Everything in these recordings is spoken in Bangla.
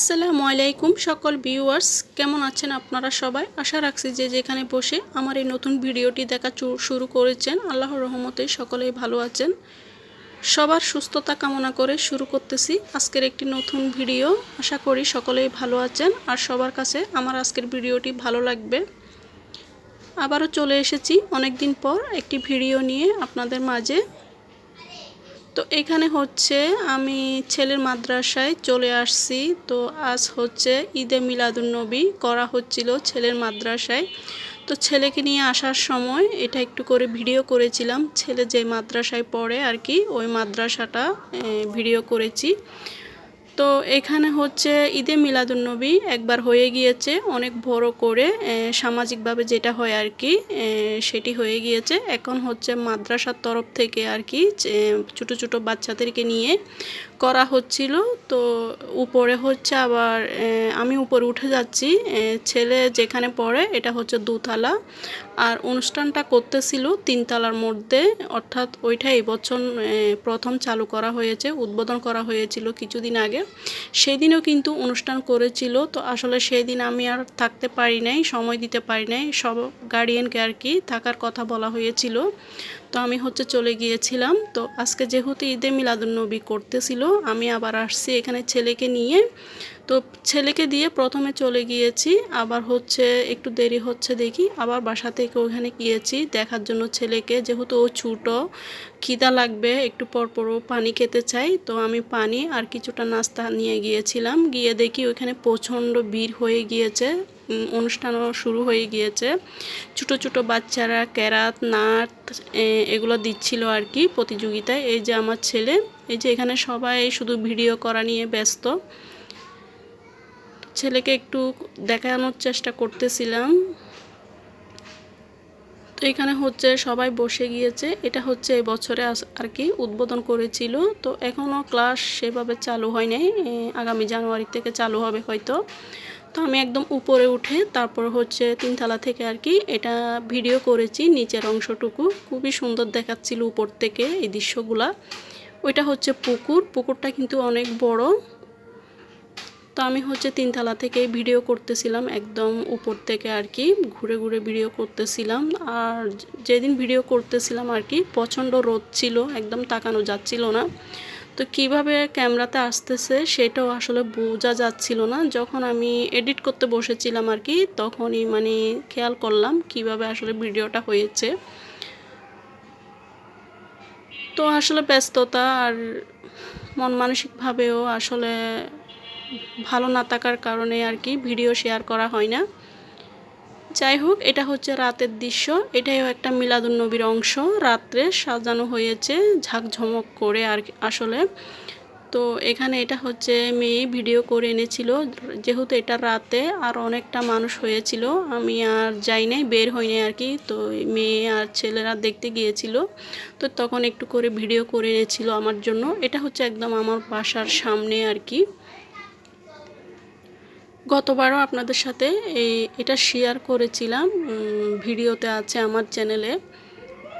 আসসালামু আলাইকুম সকল ভিউয়ার্স। কেমন আছেন আপনারা সবাই? আশা রাখছি যে যেখানে বসে আমার এই নতুন ভিডিওটি দেখা শুরু করেছেন। আল্লাহর রহমতে সকলেই ভালো আছেন। সবার সুস্থতা কামনা করে শুরু করতেছি আজকের একটি নতুন ভিডিও। আশা করি সকলেই ভালো আছেন আর সবার কাছে আমার আজকের ভিডিওটি ভালো লাগবে। আবারও চলে এসেছি অনেক দিন পর একটি ভিডিও নিয়ে আপনাদের মাঝে। তো এখানে হচ্ছে আমি ছেলের মাদ্রাসায় চলে আসছি। তো আজ হচ্ছে ঈদে মিলাদুন্নবী করা হচ্ছিল ছেলের মাদ্রাসায়। তো ছেলেকে নিয়ে আসার সময় এটা একটু করে ভিডিও করেছিলাম। ছেলে যে মাদ্রাসায় পড়ে আর কি, ওই মাদ্রাসাটা ভিডিও করেছি। তো এখানে হচ্ছে ঈদে মিলাদুন্নবী একবার হয়ে গিয়েছে, অনেক বড় করে সামাজিকভাবে যেটা হয় আর কি সেটি হয়ে গিয়েছে। এখন হচ্ছে মাদ্রাসার তরফ থেকে আর কি ছোটো ছোটো বাচ্চাদেরকে নিয়ে করা হচ্ছিল, তো উপরে হচ্ছে আবার আমি উপরে উঠে যাচ্ছি ছেলে যেখানে পড়ে এটা হচ্ছে দুতলা, আর অনুষ্ঠানটা করতেছিল তিনতলার মধ্যে, অর্থাৎ ওইটা এই বছর প্রথম চালু করা হয়েছে, উদ্বোধন করা হয়েছিল কিছুদিন আগে সেই দিনও কিন্তু অনুষ্ঠান করেছিল, তো আসলে সেই দিন আমি আর থাকতে পারি নাই, সময় দিতে পারি নাই, সব গার্ডিয়ানকে আর কি থাকার কথা বলা হয়েছিল তো আমি হচ্ছে চলে গিয়েছিলাম। তো আজকে যেহেতু ঈদে মিলাদুন্নবী করতেছিল, আমি আবার আসছি এখানে ছেলেকে নিয়ে। তো ছেলেকে দিয়ে প্রথমে চলে গিয়েছি, আবার হচ্ছে একটু দেরি হচ্ছে দেখি, আবার বাসা থেকে ওখানে গিয়েছি, দেখার জন্য ছেলেকে। যেহেতু ও ছোটো, খিদা লাগবে, একটু পরপর ও পানি খেতে চাই। তো আমি পানি আর কিছুটা নাস্তা নিয়ে গিয়েছিলাম। গিয়ে দেখি ওইখানে প্রচণ্ড ভিড় হয়ে গিয়েছে। অনুষ্ঠানও শুরু হয়ে গিয়েছে। ছোটো ছোটো বাচ্চারা ক্যারাত নাট এগুলো দিচ্ছিল আর কি প্রতিযোগিতায়। এই যে আমার ছেলে, এই যে এখানে সবাই শুধু ভিডিও করা নিয়ে ব্যস্ত। ছেলেকে একটু দেখানোর চেষ্টা করতেছিলাম। তো এখানে হচ্ছে সবাই বসে গিয়েছে। এটা হচ্ছে এই বছরে আর কি উদ্বোধন করেছিল। তো এখনও ক্লাস সেভাবে চালু হয় নাই। আগামী জানুয়ারি থেকে চালু হবে হয়তো। তো আমি একদম উপরে উঠে তারপর হচ্ছে তিনতলা থেকে আর কি এটা ভিডিও করেছি নিচের অংশটুকু। খুবই সুন্দর দেখাচ্ছিল উপর থেকে এই দৃশ্যগুলা। ওইটা হচ্ছে পুকুর, পুকুরটা কিন্তু অনেক বড়। তো আমি হচ্ছে তিনতলা থেকে ভিডিও করতেছিলাম একদম উপর থেকে আর কি, ঘুরে ঘুরে ভিডিও করতেছিলাম। আর যেদিন ভিডিও করতেছিলাম আর কি, প্রচণ্ড রোদ ছিল, একদম তাকানো যাচ্ছিল না। তো কীভাবে ক্যামেরাতে আসতেছে সেটাও আসলে বোঝা যাচ্ছিল না। যখন আমি এডিট করতে বসেছিলাম আর কি তখনই মানে খেয়াল করলাম কীভাবে আসলে ভিডিওটা হয়েছে। তো আসলে ব্যস্ততা আর মন মানসিকভাবেও আসলে ভালো না থাকার কারণে আর কি ভিডিও শেয়ার করা হয় না। যাই হোক, এটা হচ্ছে রাতের দৃশ্য। এটাইও একটা মিলাদুন্নবীর অংশ। রাত্রে সাজানো হয়েছে, ঝাঁকঝমক করে আর আসলে। তো এখানে এটা হচ্ছে মেয়ে ভিডিও করে এনেছিল। যেহেতু এটা রাতে আর অনেকটা মানুষ হয়েছিল, আমি আর যাই নাই, বের হইনি আর কি। তো মেয়ে আর ছেলেরা দেখতে গিয়েছিল, তো তখন একটু করে ভিডিও করে এনেছিল আমার জন্য। এটা হচ্ছে একদম আমার বাসার সামনে আর কি। গতবারও আপনাদের সাথে এই, এটা শেয়ার করেছিলাম ভিডিওতে আছে আমার চ্যানেলে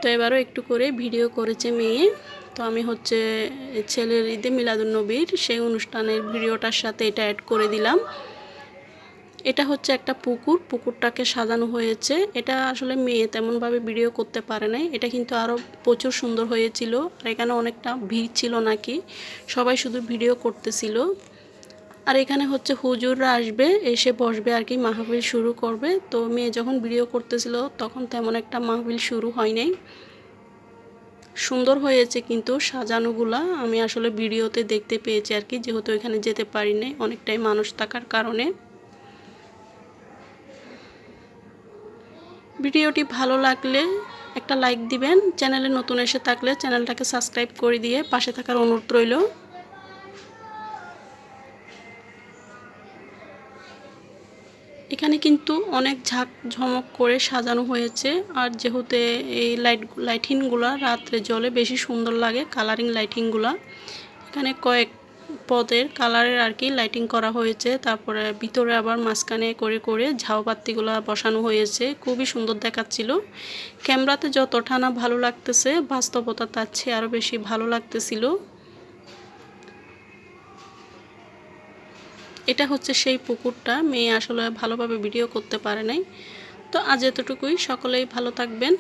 তো এবারও একটু করে ভিডিও করেছে মেয়ে। তো আমি হচ্ছে ছেলের ঈদে মিলাদুন্নবীর সেই অনুষ্ঠানের ভিডিওটার সাথে এটা অ্যাড করে দিলাম। এটা হচ্ছে একটা পুকুর, পুকুরটাকে সাজানো হয়েছে। এটা আসলে মেয়ে তেমনভাবে ভিডিও করতে পারে নাই। এটা কিন্তু আরও প্রচুর সুন্দর হয়েছিল। আর এখানে অনেকটা ভিড় ছিল নাকি। সবাই শুধু ভিডিও করতেছিল। আর এখানে হচ্ছে হুজুররা আসবে, এসে বসবে আর কি, মাহফিল শুরু করবে। তো মেয়ে যখন ভিডিও করতেছিল, তখন তেমন একটা মাহফিল শুরু হয় নাই। সুন্দর হয়েছে কিন্তু সাজানোগুলা। আমি আসলে ভিডিওতে দেখতে পেয়েছি আর কি, যেহেতু এখানে যেতে পারি নাই, অনেকটাই মানুষ থাকার কারণে। ভিডিওটি ভালো লাগলে একটা লাইক দিবেন। চ্যানেলে নতুন এসে থাকলে চ্যানেলটাকে সাবস্ক্রাইব করে দিয়ে পাশে থাকার অনুরোধ রইল। এখানে কিন্তু অনেক ঝাঁক ঝমক করে সাজানো হয়েছে। আর যেহেতু এই লাইট, লাইটিংগুলা রাত্রে জলে বেশি সুন্দর লাগে কালারিং লাইটিংগুলা। এখানে কয়েক পদের কালারের আর কি লাইটিং করা হয়েছে। তারপরে ভিতরে আবার মাঝখানে করে করে ঝাউবাতিগুলো বসানো হয়েছে। খুবই সুন্দর দেখাচ্ছিল। ক্যামেরাতে যতটা না ভালো লাগতেছে, বাস্তবতা তার চেয়ে আরও বেশি ভালো লাগতেছিল। এটা হচ্ছে সেই পুকুরটা, মেয়ে আসলে ভালোভাবে ভিডিও করতে পারে নাই। তো আজ এতটুকুই, সকলেই ভালো থাকবেন।